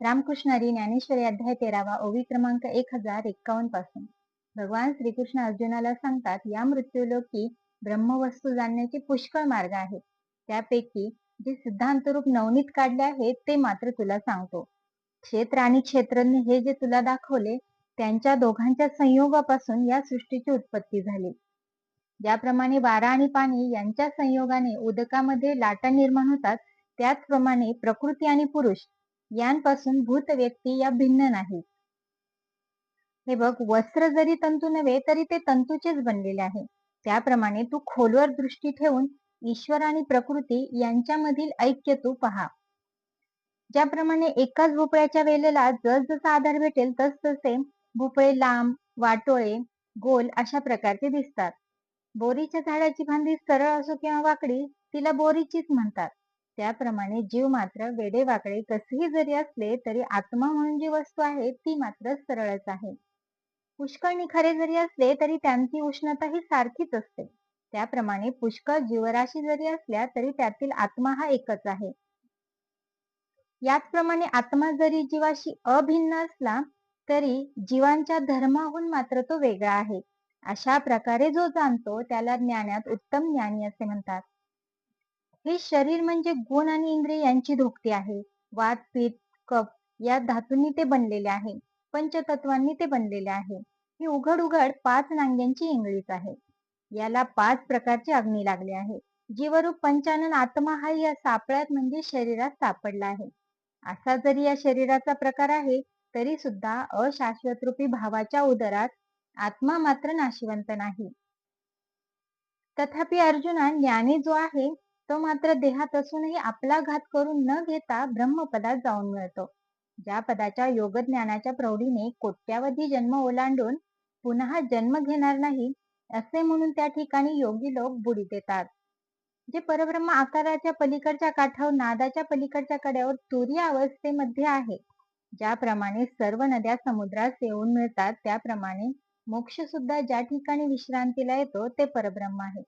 रामकृष्ण ज्ञानेश्वरी अध्याय तेरावा ओवी क्रमांक एक हजार एक्कावन्नपासून. भगवान श्रीकृष्ण अर्जुनाला सांगतात या मृत्यूलोकी ब्रह्मवस्तू जाणण्याचे पुष्कळ मार्ग आहेत. त्यापैकी जे सिद्धांत रूप नवनीत काढले आहेत ते मात्र तुला सांगतो. क्षेत्र आणि क्षेत्रज्ञ हे जे तुला दाखवले त्यांच्या दोघांच्या संयोगापासून या सृष्टीची उत्पत्ती झाली. ज्याप्रमाणे वारा आणि पाणी यांच्या संयोगाने उदकामध्ये लाटा निर्माण होतात त्याचप्रमाणे प्रकृती आणि पुरुष यांपासून भूत व्यक्ती या भिन्न नाही हे बघ वस्त्र जरी तंतू नव्हे तरी ते तंतूचेच बनलेले आहे. त्याप्रमाणे तू खोलवर दृष्टी ठेवून ईश्वर आणि प्रकृती यांच्यामधील ऐक्य तू पहा. ज्याप्रमाणे एकाच भोपळ्याच्या वेलेला जस जसा आधार भेटेल तस तसे भोपळे लांब वाटोळे गोल अशा प्रकारचे दिसतात. बोरीच्या झाडाची फांदी सरळ असो किंवा वाकडी तिला बोरीचीच म्हणतात. त्याप्रमाणे जीव मात्र वेडे वाकडे कसेही जरी असले तरी आत्मा म्हणून जी वस्तू आहे ती मात्र सरळच आहे. पुष्कळ निखारे जरी असले तरी त्यांची उष्णता ही सारखीच असते. त्याप्रमाणे पुष्कळ जीवराशी जरी असल्या तरी त्यातील आत्मा हा एकच आहे. याचप्रमाणे आत्मा जरी जीवाशी अभिन्न असला तरी जीवांच्या धर्माहून मात्र तो वेगळा आहे. अशा प्रकारे जो जाणतो त्याला ज्ञानात उत्तम ज्ञानी असे म्हणतात. हे शरीर म्हणजे गुण आणि इंद्रिय यांची धोकती आहे. वात पीत कप या धातूंनी ते बनलेले आहे. पंचतत्वांनी ते बनलेले आहे. ही उघड उघड पाच नांग्यांची इंगळीच आहे. याला पाच प्रकारचे अग्नी लागली आहे. जीवरूप पंचानन आत्मा हा या सापळ्यात म्हणजे शरीरात सापडला आहे. असा जरी या शरीराचा प्रकार आहे तरी सुद्धा अशाश्वत रूपी भावाच्या उदरात आत्मा मात्र नाशिवंत नाही. तथापि अर्जुना ज्ञानी जो आहे तो मात्र देहात असूनही आपला घात करून न घेता ब्रह्मपदात जाऊन मिळतो. ज्या पदाच्या योग ज्ञानाच्या प्रौढीने कोट्यावधी जन्म ओलांडून पुन्हा जन्म घेणार नाही असे म्हणून त्या ठिकाणी योगी लोक बुडी देतात. जे परब्रह्म आकाराच्या पलीकडच्या काठावर नादाच्या पलीकडच्या कड्यावर तुर्य अवस्थेमध्ये आहे ज्याप्रमाणे सर्व नद्या समुद्रात येऊन मिळतात त्याप्रमाणे मोक्ष सुद्धा ज्या ठिकाणी विश्रांतीला येतो ते परब्रह्म आहे.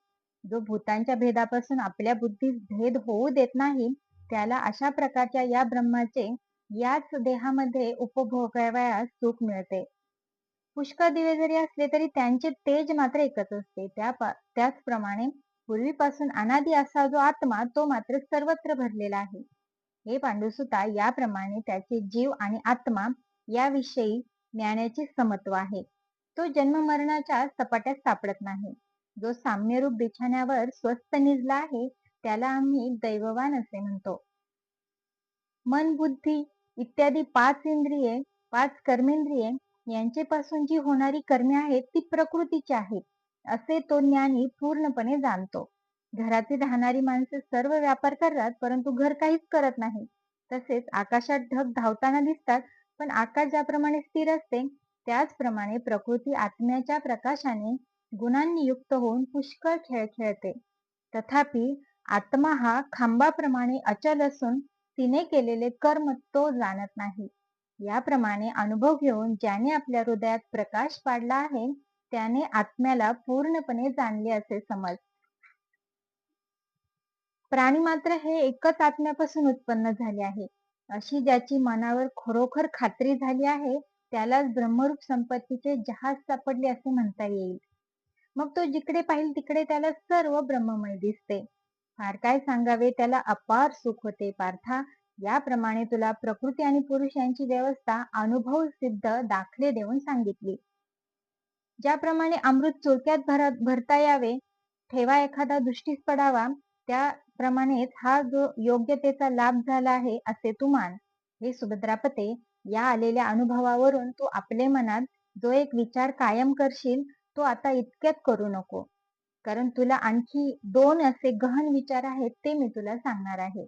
जो भूतांच्या भेदापासून आपल्या बुद्धीस भेद होऊ देत नाही त्याला अशा प्रकारच्या या ब्रह्माचे याच देहामध्ये उपभोगावयास सुख मिळते. पुष्कळ दिवे जरी असले तरी त्यांचे तेज मात्र एकच असते. त्या त्याचप्रमाणे पूर्वीपासून अनादी असा जो आत्मा तो मात्र सर्वत्र भरलेला आहे. हे पांडुसुता याप्रमाणे त्याचे जीव आणि आत्मा याविषयी ज्ञानाचे समत्व आहे. तो जन्म मरणाच्या सपाट्यात सापडत नाही. जो साम्यरूप बिछाण्यावर स्वस्त निजला आहे त्याला आम्ही दैववान असे म्हणतो. मन बुद्धी इत्यादी पाच इंद्रिये पाच कर्मेंद्रिये यांचे पासून जी होणारी कर्मे आहेत ती प्रकृतीची आहेत असे तो ज्ञानी पूर्णपणे जाणतो. घरातील राहणारी माणसे सर्व व्यापार करतात परंतु घर काहीच करत नाही. तसेच आकाशात ढग धावताना दिसतात पण आकाश ज्याप्रमाणे स्थिर असते त्याचप्रमाणे प्रकृती आत्म्याच्या प्रकाशाने गुणांनी युक्त होऊन पुष्कळ खेळ खेळते. तथापि आत्मा हा खांबाप्रमाणे अचल असून तिने केलेले कर्म तो जाणत नाही. याप्रमाणे अनुभव घेऊन ज्याने आपल्या हृदयात प्रकाश पाडला आहे त्याने आत्म्याला पूर्णपणे जाणले असे समज. प्राणी मात्र हे एकच आत्म्यापासून उत्पन्न झाले आहे. अशी ज्याची मनावर खरोखर खात्री झाली आहे त्यालाच ब्रह्मरूप संपत्तीचे जहाज सापडले असे म्हणता येईल. मग तो जिकडे पाहिल तिकडे त्याला सर्व ब्रह्ममय दिसते. फार काय सांगावे त्याला अपार सुख होते पार्था. याप्रमाणे तुला प्रकृती आणि पुरुष यांची व्यवस्था अनुभव सिद्ध दाखले देऊन सांगितली. ज्याप्रमाणे अमृत चोरक्यात भरता यावे ठेवा एखादा दृष्टीस पडावा त्याप्रमाणेच हा जो योग्यतेचा लाभ झाला आहे असे तू मान. हे सुभद्रापते या आलेल्या अनुभवावरून तू आपले मनात जो एक विचार कायम करशील तो आता इतक्यात करू नको. कारण तुला आणखी दोन असे गहन विचार आहेत ते मी तुला सांगणार आहे.